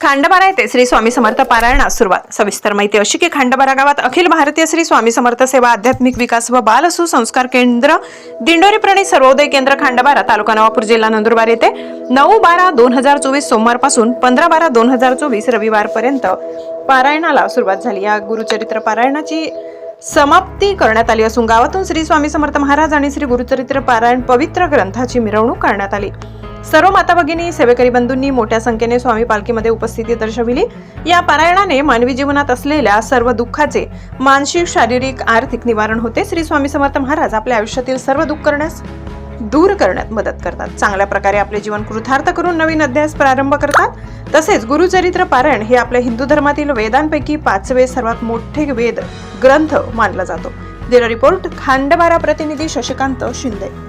खांडबारा येथे श्री स्वामी समर्थ पारायणास सुरुवात. सविस्तर माहिती अशी की खांडबारा गावात अखिल भारतीय श्री स्वामी समर्थ सेवा आध्यात्मिक विकास व बाल सुसंस्कार केंद्र दिंडोरी प्रणित सर्वोदय केंद्र खांडबारा तालुका नवापूर जिल्हा नंदुरबार येथे नऊ बारा दोन हजार चोवीस सोमवारपासून पंधरा बारा दोन हजार चोवीस रविवारपर्यंत पारायणाला सुरुवात झाली. या गुरुचरित्र पारायणाची समाप्ती करण्यात आली असून गावातून श्री स्वामी समर्थ महाराज आणि श्री गुरुचरित्र पारायण पवित्र ग्रंथाची मिरवणूक करण्यात आली. सर्व माता भगिनी सेवेकरी बंधूंनी मोठ्या संख्येने स्वामी पालखीमध्ये उपस्थिती दर्शविली. या पारायणाने मानवी जीवनात असलेल्या सर्व दुःखाचे मानसिक शारीरिक आर्थिक निवारण होते. श्री स्वामी समर्थ महाराज आपल्या आयुष्यातील सर्व दुःख करण्यास दूर करण्यात मदत करतात. चांगल्या प्रकारे आपले जीवन कृतार्थ करून नवीन अध्यायास प्रारंभ करतात. तसेच गुरुचरित्र पारायण हे आपल्या हिंदू धर्मातील वेदांपैकी पाचवे सर्वात मोठे वेद ग्रंथ मानला जातो. दिला रिपोर्ट खांडबारा प्रतिनिधी शशिकांत शिंदे.